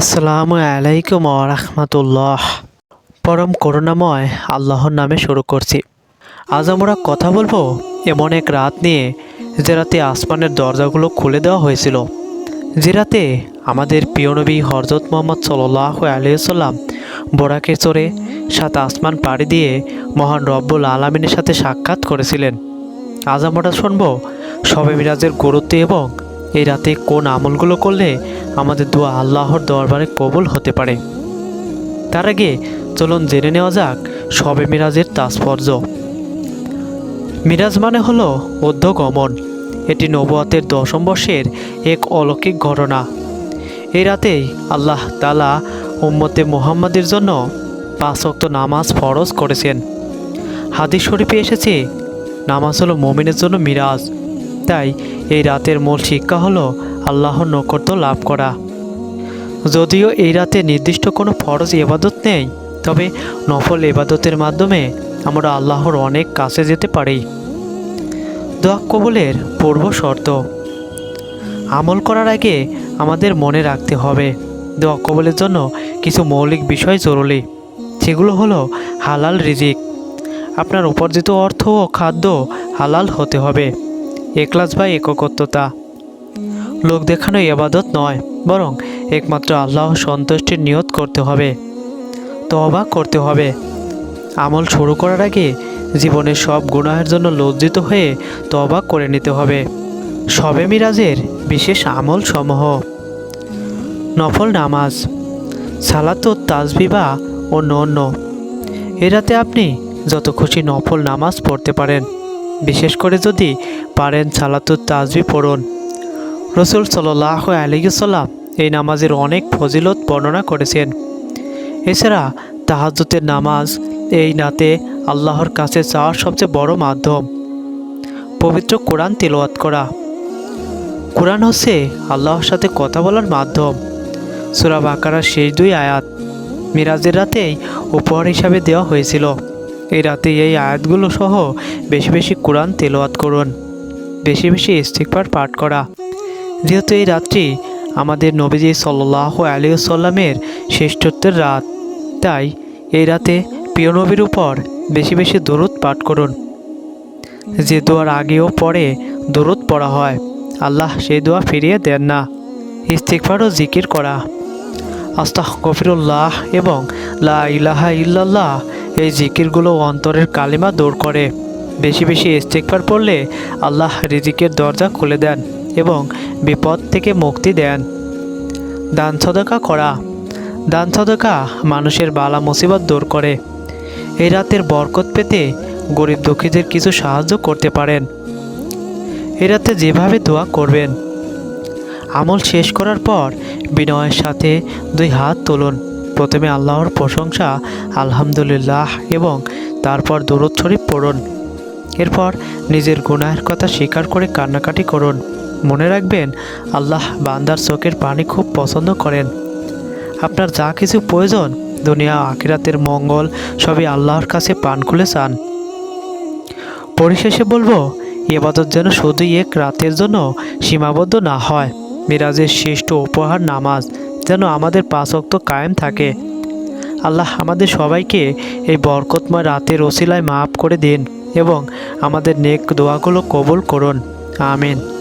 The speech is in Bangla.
আসসালামু আলাইকুম রাহমাতুল্লাহ। পরম করুণাময় আল্লাহর নামে শুরু করছি। আজ আমরা কথা বলব এমন এক রাত নিয়ে যে রাতে আসমানের দরজাগুলো খুলে দেওয়া হয়েছিল। যে রাতে আমাদের প্রিয় নবী হরজত মোহাম্মদ সাল্লাহ আলিয়াল্লাম বোরাকে চড়ে সাত আসমান পাড়ি দিয়ে মহান রব্বুল আলমিনের সাথে সাক্ষাৎ করেছিলেন। আজ আমরা শুনব শবে মিরাজের গুরুত্ব এবং এই রাতে কোন আমলগুলো করলে আমাদের দোয়া আল্লাহর দরবারে কবল হতে পারে? তার আগে চলুন জেনে নেওয়া যাক শবে মিরাজের তাৎপর্য মিরাজ মানে হলো অধ্যগমন এটি নবুয়াতের দশম বর্ষের এক অলৌকিক ঘটনা। এই রাতেই আল্লাহ তালা উম্মতে মুহাম্মাদের জন্য পাঁচ ওয়াক্ত নামাজ ফরজ করেছেন। হাদিস শরীফে এসেছে, নামাজ হলো মমিনের জন্য মিরাজ। তাই এই রাতের মূল শিক্ষা হলো আল্লাহর নৈকট্য লাভ করা। যদিও এই রাতে নির্দিষ্ট কোনো ফরজ এবাদত নেই, তবে নফল এবাদতের মাধ্যমে আমরা আল্লাহর অনেক কাছে যেতে পারি। দোয়া কবুলের পূর্ব শর্ত, আমল করার আগে আমাদের মনে রাখতে হবে। দোয়া কবুলের জন্য কিছু মৌলিক বিষয় জরুরি, সেগুলো হলো হালাল রিজিক। আপনার উপার্জিত অর্থ ও খাদ্য হালাল হতে হবে। একলাস বা এককত্বতা। লোক দেখানো এবাদত নয়, বরং একমাত্র আল্লাহ সন্তুষ্টির নিয়ত করতে হবে তবা করতে হবে। আমল শুরু করার আগে জীবনের সব গুনাহের জন্য লজ্জিত হয়ে তবা করে নিতে হবে। সবে মিরাজের বিশেষ আমল সমূহ নফল নামাজ, সালাত তাজবিবা ও নন্য এ রাতে আপনি যত খুশি নফল নামাজ পড়তে পারেন। বিশেষ করে যদি পারেন সালাতুত তাজবি পড়ুন। রসুল সাল্লাহ আলিগুসাল্লাম এই নামাজের অনেক ফজিলত বর্ণনা করেছেন। এছাড়া তাহাজুতের নামাজ এই নাতে আল্লাহর কাছে চাওয়ার সবচেয়ে বড় মাধ্যম। পবিত্র কোরআন তেলাওয়াত করা। কোরআন হচ্ছে আল্লাহর সাথে কথা বলার মাধ্যম। সুরা বাকারার শেষ দুই আয়াত মিরাজের রাতেই উপহার হিসাবে দেওয়া হয়েছিল। এই রাতে এই আয়াতগুলো সহ বেশি বেশি কোরআন তেলাওয়াত করুন। বেশি বেশি ইস্তিকবার পাঠ করা। যেহেতু এই রাত্রি আমাদের নবীজি সাল্লাহ আলিয়াল্লামের শ্রেষ্ঠত্বের রাত, তাই এই রাতে প্রিয় নবীর উপর বেশি বেশি দরুদ পাঠ করুন। যে দোয়ার আগেও পরে দরুদ পড়া হয়, আল্লাহ সেই দোয়া ফিরিয়ে দেন না। ইস্তিকবার ও জিকির করা। আস্তাহ গফিরুল্লাহ এবং লা ইলাহা ইল্লাল্লাহ এই জিকিরগুলো অন্তরের কালিমা দূর করে। বেশি বেশি ইস্তিকবার পড়লে আল্লাহ রিজিকের দরজা খুলে দেন এবং বিপদ থেকে মুক্তি দেন। দান সদকা করা। দান সদকা মানুষের বালা মুসিবত দূর করে। এই রাতের বরকত পেতে গরিব দুঃখীদের কিছু সাহায্য করতে পারেন। এই রাতে যেভাবে দোয়া করবেন। আমল শেষ করার পর বিনয়ের সাথে দুই হাত তুলুন। প্রথমে আল্লাহর প্রশংসা, আলহামদুলিল্লাহ এবং তারপর দরুদ শরীফ পড়ুন। এরপর নিজের গুনাহের কথা স্বীকার করে কান্নাকাটি করুন। মনে রাখবেন, আল্লাহ বান্দার চোখের পানি খুব পছন্দ করেন। আপনার যা কিছু প্রয়োজন, দুনিয়া, আখিরাতের মঙ্গল, সবই আল্লাহর কাছে পান খুলে চান। পরিশেষে বলব এবাদত যেন শুধুই এক রাতের জন্য সীমাবদ্ধ না হয়। মিরাজের শ্রেষ্ঠ উপহার নামাজ। যেন আমাদের পাঁচক্ত কায়েম থাকে। আল্লাহ আমাদের সবাইকে এই বরকতময় রাতের ওসিলায় মাফ করে দিন এবং আমাদের নেক দোয়াগুলো কবুল করুন। আমিন।